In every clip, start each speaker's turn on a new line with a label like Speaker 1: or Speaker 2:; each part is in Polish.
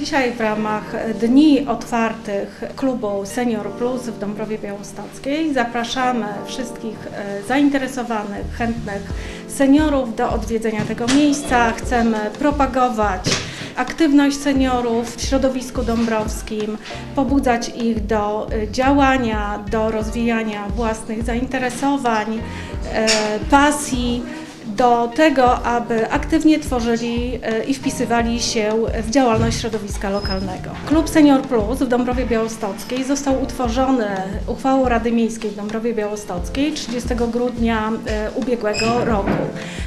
Speaker 1: Dzisiaj w ramach dni otwartych klubu Senior Plus w Dąbrowie Białostockiej zapraszamy wszystkich e, zainteresowanych, chętnych seniorów do odwiedzenia tego miejsca. Chcemy propagować aktywność seniorów w środowisku dąbrowskim, pobudzać ich do e, działania, do rozwijania własnych zainteresowań, e, pasji, do tego, aby aktywnie tworzyli e, i wpisywali się w działalność środowiska lokalnego. Klub Senior Plus w Dąbrowie Białostockiej został utworzony uchwałą Rady Miejskiej w Dąbrowie Białostockiej 30 grudnia e, ubiegłego roku.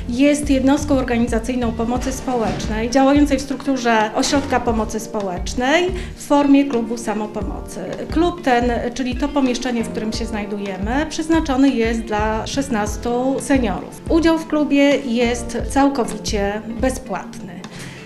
Speaker 1: Jest jednostką organizacyjną pomocy społecznej działającej w strukturze ośrodka pomocy społecznej w formie klubu samopomocy. Klub ten, czyli to pomieszczenie, w którym się znajdujemy, przeznaczony jest dla 16 seniorów. Udział w klubie jest całkowicie bezpłatny.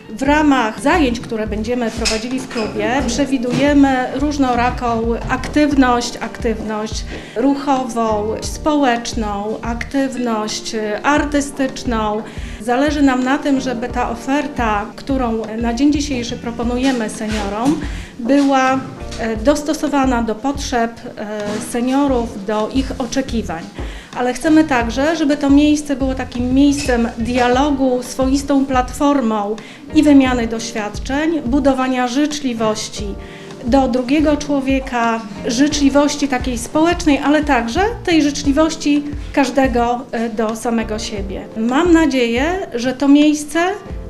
Speaker 1: W ramach zajęć, które będziemy prowadzili w klubie, przewidujemy różnoraką aktywność, aktywność ruchową, społeczną, aktywność artystyczną. Zależy nam na tym, żeby ta oferta, którą na dzień dzisiejszy proponujemy seniorom, była e, dostosowana do potrzeb e, seniorów, do ich oczekiwań. Ale chcemy także, żeby to miejsce było takim miejscem dialogu, swoistą platformą i wymiany doświadczeń, budowania życzliwości do drugiego człowieka, życzliwości takiej społecznej, ale także tej życzliwości każdego e, do samego siebie. Mam nadzieję, że to miejsce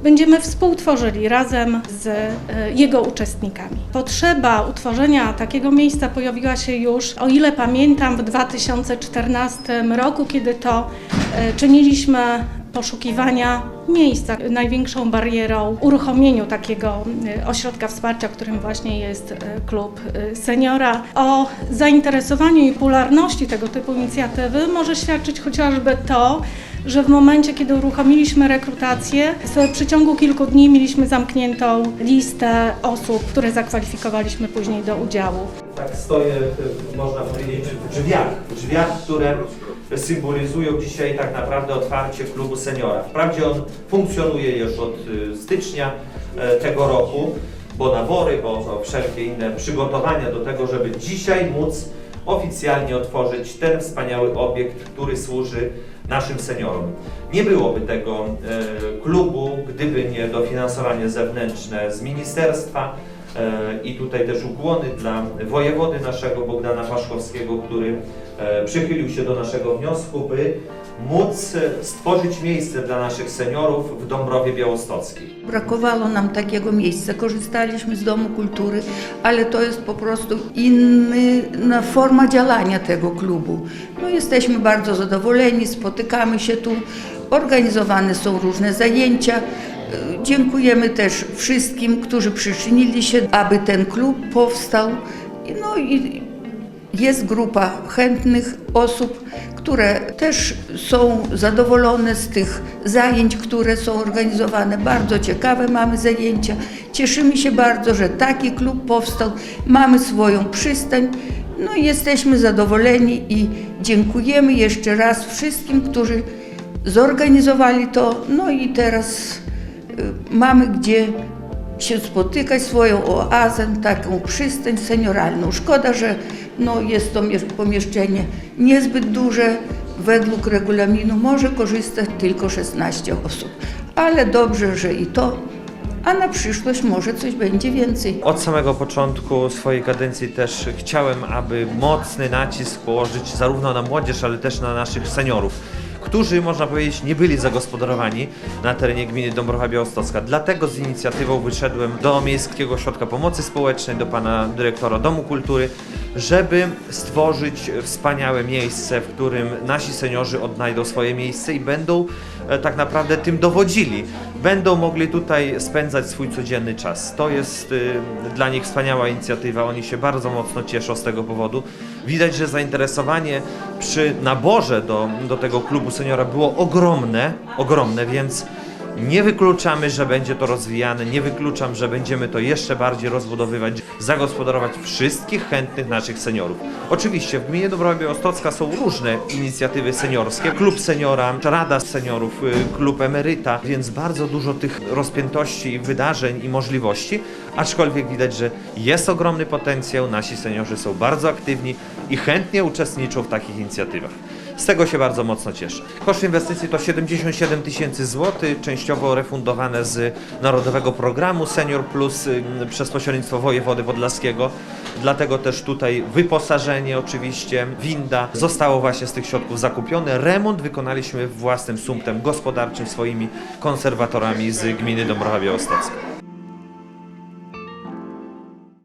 Speaker 1: będziemy współtworzyli razem z e, jego uczestnikami. Potrzeba utworzenia takiego miejsca pojawiła się już, o ile pamiętam, w 2014 roku, kiedy to e, czyniliśmy poszukiwania miejsca. Największą barierą uruchomieniu takiego e, ośrodka wsparcia, którym właśnie jest klub seniora, o zainteresowaniu i popularności tego typu inicjatywy może świadczyć chociażby to, że w momencie, kiedy uruchomiliśmy rekrutację, w przeciągu kilku dni mieliśmy zamkniętą listę osób, które zakwalifikowaliśmy później do udziału.
Speaker 2: Tak stoję, y, można powiedzieć, w drzwiach, w drzwiach, które symbolizują dzisiaj tak naprawdę otwarcie klubu seniora. Wprawdzie on funkcjonuje już od y, stycznia e, tego roku, bo nabory, bo bo wszelkie inne przygotowania do tego, żeby dzisiaj móc oficjalnie otworzyć ten wspaniały obiekt, który służy naszym seniorom. Nie byłoby tego e, klubu, gdyby nie dofinansowanie zewnętrzne z ministerstwa, I tutaj też ukłony dla wojewody naszego Bogdana Paszkowskiego, który e, przychylił się do naszego wniosku, by móc e, stworzyć miejsce dla naszych seniorów w Dąbrowie Białostockiej.
Speaker 3: Brakowało nam takiego miejsca. Korzystaliśmy z Domu Kultury, ale to jest po prostu inna forma działania tego klubu. No, jesteśmy bardzo zadowoleni, spotykamy się tu, organizowane są różne zajęcia. Dziękujemy też wszystkim, którzy przyczynili się, aby ten klub powstał. No i jest grupa chętnych osób, które też są zadowolone z tych zajęć, które są organizowane. Bardzo ciekawe mamy zajęcia. Cieszymy się bardzo, że taki klub powstał. Mamy swoją przystań. No i jesteśmy zadowoleni i dziękujemy jeszcze raz wszystkim, którzy zorganizowali to. No i teraz mamy gdzie się spotykać, swoją oazę, taką przystań senioralną. Szkoda, że no, jest to mie- pomieszczenie niezbyt duże. Według regulaminu może korzystać tylko 16 osób, ale dobrze, że i to, a na przyszłość może coś będzie więcej.
Speaker 2: Od samego początku swojej kadencji też chciałem, aby mocny nacisk położyć zarówno na młodzież, ale też na naszych seniorów, którzy, można powiedzieć, nie byli zagospodarowani na terenie gminy Dąbrowa Białostocka. Dlatego z inicjatywą wyszedłem do Miejskiego Ośrodka Pomocy Społecznej, do pana dyrektora Domu Kultury, żeby stworzyć wspaniałe miejsce, w którym nasi seniorzy odnajdą swoje miejsce i będą e, tak naprawdę tym dowodzili. Będą mogli tutaj spędzać swój codzienny czas. To jest y, dla nich wspaniała inicjatywa. Oni się bardzo mocno cieszą z tego powodu. Widać, że zainteresowanie przy naborze do, do tego klubu seniora było ogromne, ogromne, więc Nie wykluczamy, że będzie to rozwijane, nie wykluczam, że będziemy to jeszcze bardziej rozbudowywać, zagospodarować wszystkich chętnych naszych seniorów. Oczywiście w gminie Dąbrowa Białostocka są różne inicjatywy seniorskie, klub seniora, rada seniorów, y, klub emeryta, więc bardzo dużo tych rozpiętości, wydarzeń i możliwości, aczkolwiek widać, że jest ogromny potencjał, nasi seniorzy są bardzo aktywni i chętnie uczestniczą w takich inicjatywach. Z tego się bardzo mocno cieszę. Koszt inwestycji to 77 tysięcy złotych, częściowo refundowane z Narodowego Programu Senior Plus przez pośrednictwo wojewody podlaskiego. Dlatego też tutaj wyposażenie oczywiście, winda zostało właśnie z tych środków zakupione. Remont wykonaliśmy własnym sumptem gospodarczym swoimi konserwatorami z gminy Dąbrowa Białostocka.